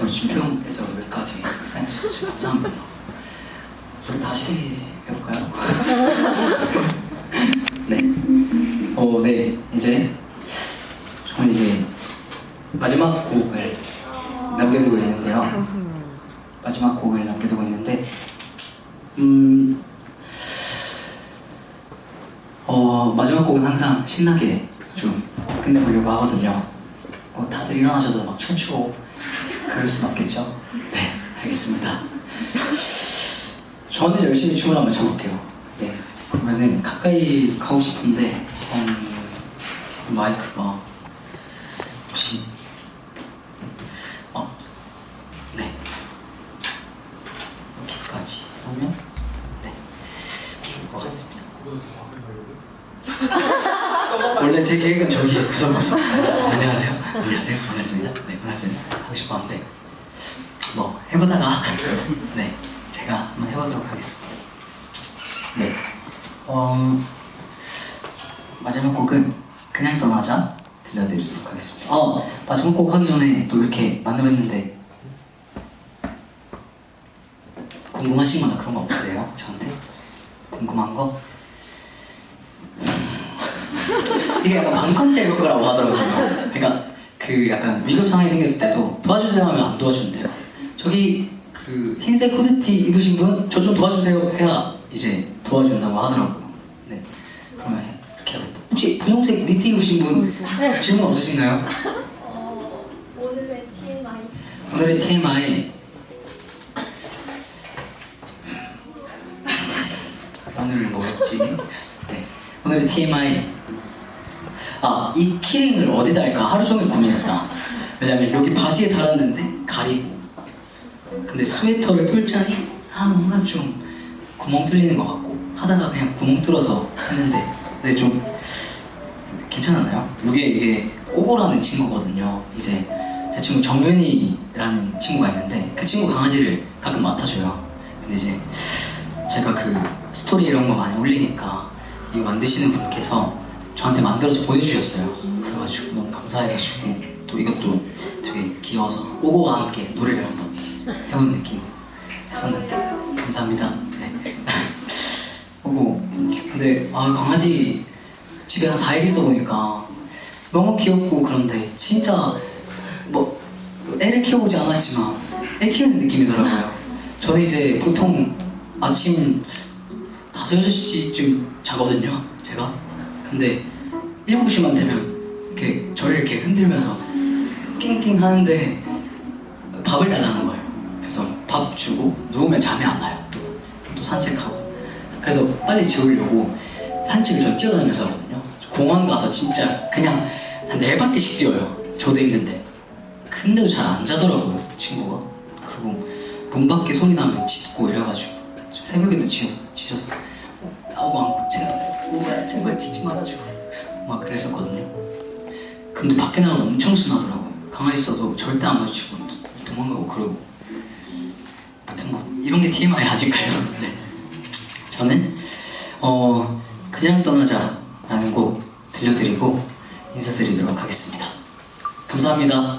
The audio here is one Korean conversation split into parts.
오늘 준표에서 여기까지 사인해주셔서 감사합니다. 우리 다시 해볼까요? 네. 어, 네. 이제 저는 이제 마지막 곡을 남겨두고 있는데요. 마지막 곡을 남겨두고 있는데, 음, 어, 마지막 곡은 항상 신나게 좀 끝내보려고 하거든요. 어, 다들 일어나셔서 막 춤추고 그럴 순 없겠죠? 네, 알겠습니다. 저는 열심히 춤을 한번 춰볼게요. 네, 그러면은 가까이 가고 싶은데, 음, 마이크가 혹시, 어, 네. 여기까지 하면, 네, 좋을 것 같습니다. 원래 제 계획은 저기 구석구석 안녕하세요. 안녕하세요. 반갑습니다. 네 반갑습니다. 하고 싶었는데 뭐 해보다가 네 제가 한번 해보도록 하겠습니다. 네. 어, 마지막 곡은 그냥 떠나자 들려드리도록 하겠습니다. 어 마지막 곡 하기 전에 또 이렇게 만들었는데 궁금하신 거나 그런 거 없으세요? 저한테? 궁금한 거 이게 약간 반컨제 효과라고 하더라고요. 그러니까 그 약간 위급 상황이 생겼을 때도 도와주세요 하면 안 도와준대요. 저기 그 흰색 후드티 입으신 분 저 좀 도와주세요 해야 이제 도와준다고 하더라고요. 네. 그러면 이렇게 해야겠다. 혹시 분홍색 니트 입으신 분 질문 없으신가요? 어, 오늘의 TMI 오늘의 TMI 오늘 뭐였지? 네. 오늘의 TMI 아, 이 키링을 어디다 할까 하루 종일 고민했다. 왜냐면 여기 바지에 달았는데 가리고 근데 스웨터를 뚫자니 아 뭔가 좀 구멍 뚫리는 것 같고 하다가 그냥 구멍 뚫어서 했는데 근데 좀 괜찮았나요? 이게 이게 오고라는 친구거든요. 이제 제 친구 정윤이라는 친구가 있는데 그 친구 강아지를 가끔 맡아줘요. 근데 이제 제가 그 스토리 이런 거 많이 올리니까 이거 만드시는 분께서 저한테 만들어서 보내주셨어요. 그래가지고 너무 감사해가지고 또 이것도 되게 귀여워서 오고와 함께 노래를 한번 해본 느낌 했었는데 감사합니다. 네. 오고 근데 아 강아지 집에 한 4일 있어 보니까 너무 귀엽고 그런데 진짜 뭐 애를 키워보지 않았지만 애 키우는 느낌이더라고요. 저는 이제 보통 아침 5, 6시쯤 자거든요, 제가. 근데 7시만 되면 이렇게 저를 이렇게 흔들면서 낑낑 하는데 밥을 달라는 거예요. 그래서 밥 주고 누우면 잠이 안 와요. 또, 또 산책하고. 그래서 빨리 재우려고 산책을 전 뛰어다니면서 하거든요. 공원 가서 진짜 그냥 한 네 바퀴씩 뛰어요. 저도 힘든데. 근데도 잘 안 자더라고요, 친구가. 그리고 문 밖에 소리 나면 짖고 이래가지고 새벽에도 짖어서, 짖어서 나오고 안고 제발, 뭐야, 제발 짖지 말아주고 막 그랬었거든요. 근데 밖에 나가면 엄청 순하더라고요. 가만히 있어도 절대 안 마주치고 도망가고 그러고 아무튼 뭐 이런 게 TMI 아닐까요? 네. 저는 어 그냥 떠나자라는 곡 들려드리고 인사드리도록 하겠습니다. 감사합니다.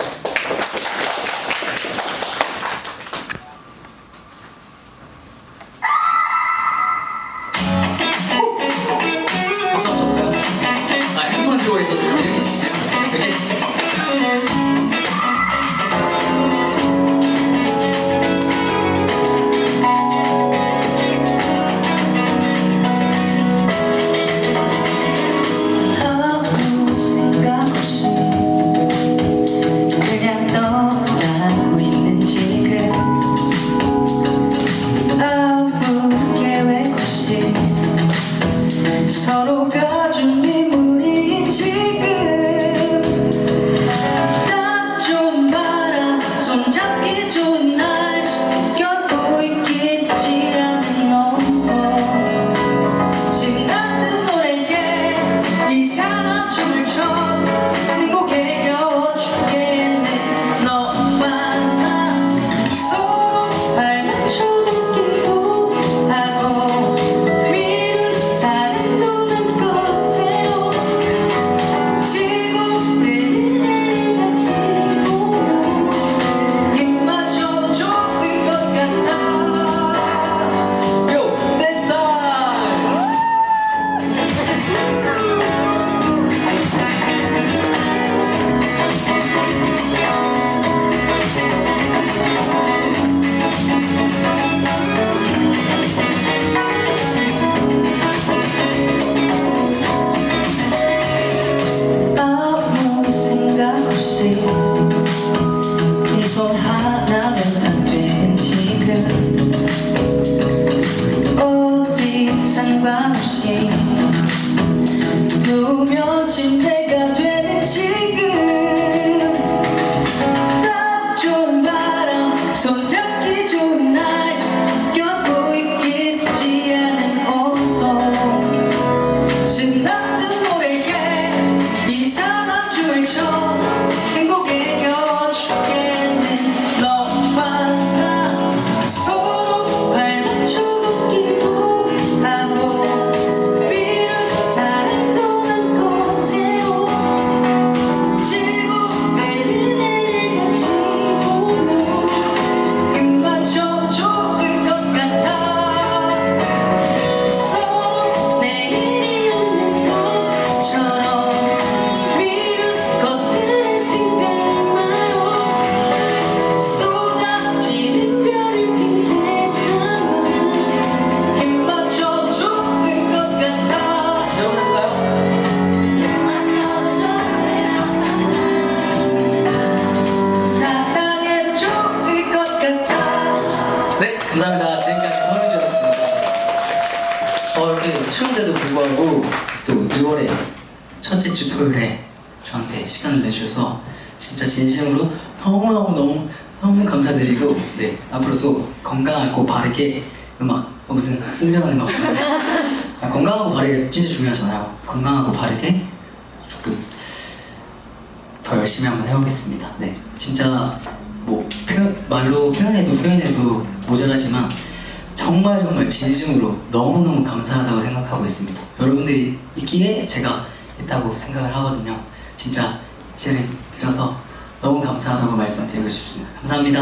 불구하고 또 2월에 첫째 주 토요일에 저한테 시간을 내주셔서 진짜 진심으로 너무너무 너무 너무 감사드리고 네 앞으로도 건강하고 바르게 음악 어, 무슨 훈련하는 거. 아, 건강하고 바르게 진짜 중요하잖아요. 건강하고 바르게 조금 더 열심히 한번 해보겠습니다. 네, 진짜 뭐 표현, 말로 표현해도 표현해도 모자라지만 정말 정말 진심으로 너무너무 감사하다고 생각하고 있습니다. 여러분들이 있기에 제가 있다고 생각을 하거든요. 진짜 이제는 빌어서 너무 감사하다고 말씀드리고 싶습니다. 감사합니다.